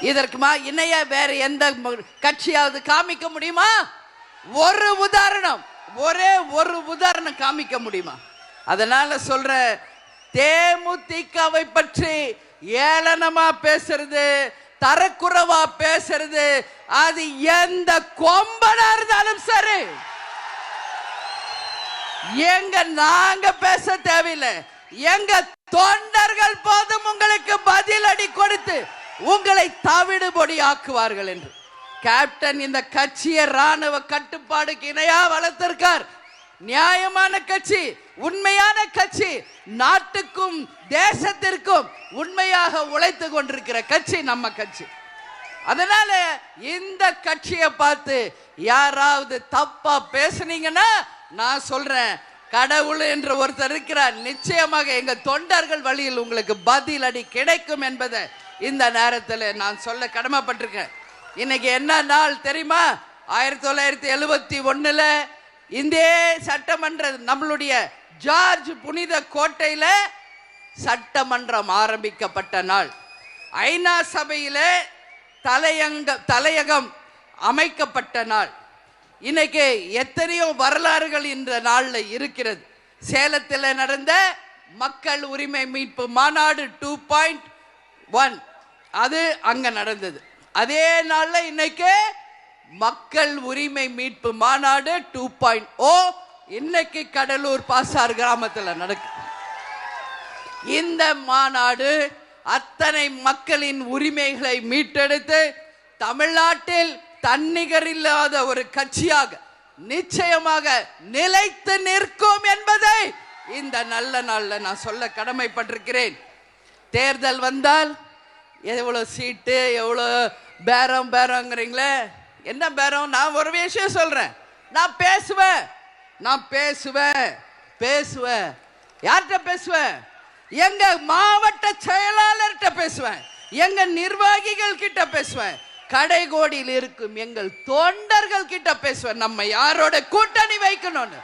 இதற்குமா இணைய வேற எந்த கட்சியாவது காமிக்க முடியுமா? ஒரு உதாரணம் ஒரே ஒரு உதாரணம் காமிக்க முடியுமா? அதனால சொல்ற தேமுதிகவை பற்றி ஏளனமா பேசுறது தரக்குறவா பேசுறது அது எந்த கொம்பனா இருந்தாலும் சரி. எங்க நாங்க பேச தேவையில்லை. எங்க தொண்டர்கள் போதும் உங்களுக்கு பதிலடி கொடுத்து உங்களை தவிடுபொடி ஆக்குவார்கள் என்று. கேப்டன் இந்த கட்சியை ராணுவ கட்டுப்பாடுக்கு இணையா வளர்த்திருக்கார். நியாயமான கட்சி உண்மையான கட்சி நாட்டுக்கும் தேசத்திற்கும் உண்மையாக உழைத்து கொண்டிருக்கிற கட்சி நம்ம கட்சி. அதனால இந்த கட்சியை பார்த்து யாராவது தப்பா பேசுனீங்கன்னா நான் சொல்றேன். கடவுள் என்று ஒருத்தர் இருக்கிறார். நிச்சயமாக எங்க தொண்டர்கள் வழியில் உங்களுக்கு பதில் அடி கிடைக்கும் என்பதை இந்த நேரத்தில் நான் சொல்ல கடமைப்பட்டிருக்கேன். இன்னைக்கு என்ன நாள் தெரியுமா? ஆயிரத்தி தொள்ளாயிரத்தி எழுபத்தி ஒன்றில் இந்திய சட்டமன்ற நம்மளுடைய ஜார்ஜ் புனித கோட்டையில சட்டமன்றம் ஆரம்பிக்கப்பட்ட நாள். ஐநா சபையில் தலையங்க தலையகம் அமைக்கப்பட்ட நாள். இன்னைக்கு எத்தனையோ வரலாறுகள் இந்த நாளில் இருக்கிறது. சேலத்தில் நடந்த மக்கள் உரிமை மீட்பு மாநாடு டூ பாயிண்ட் ஒன் அது அங்க நடந்தது. அதே நாளில் இன்னைக்கு மக்கள் உரிமை மீட்பு மாநாடு டூ பாயிண்ட் ஓ இன்னைக்கு கடலூர் பாசார் கிராமத்தில் நடக்கு. இந்த மாநாடு அத்தனை மக்களின் உரிமைகளை மீட்டெடுத்து தமிழ்நாட்டில் தன்னிகர் இல்லாத ஒரு கட்சியாக நிச்சயமாக நிலைத்து நிற்கும் என்பதை இந்த நல்ல நாளில் நான் சொல்ல கடமைப்பட்டிருக்கிறேன். தேர்தல் வந்தால் எவ்வளோ சீட்டு எவ்வளோ பேரம் பேரங்கிறீங்களே என்ன பேரம்? நான் ஒரு விஷயம் சொல்கிறேன் நான் பேசுவேன். நான் பேசுவேன். பேசுவேன். யார்கிட்ட பேசுவேன்? எங்க மாவட்ட செயலாளர்கிட்ட பேசுவேன். எங்க நிர்வாகிகள் கிட்ட பேசுவேன். கடைகோடியில் இருக்கும் எங்கள் தொண்டர்கள் கிட்ட பேசுவேன். நம்ம யாரோட கூட்டணி வைக்கணும்னு?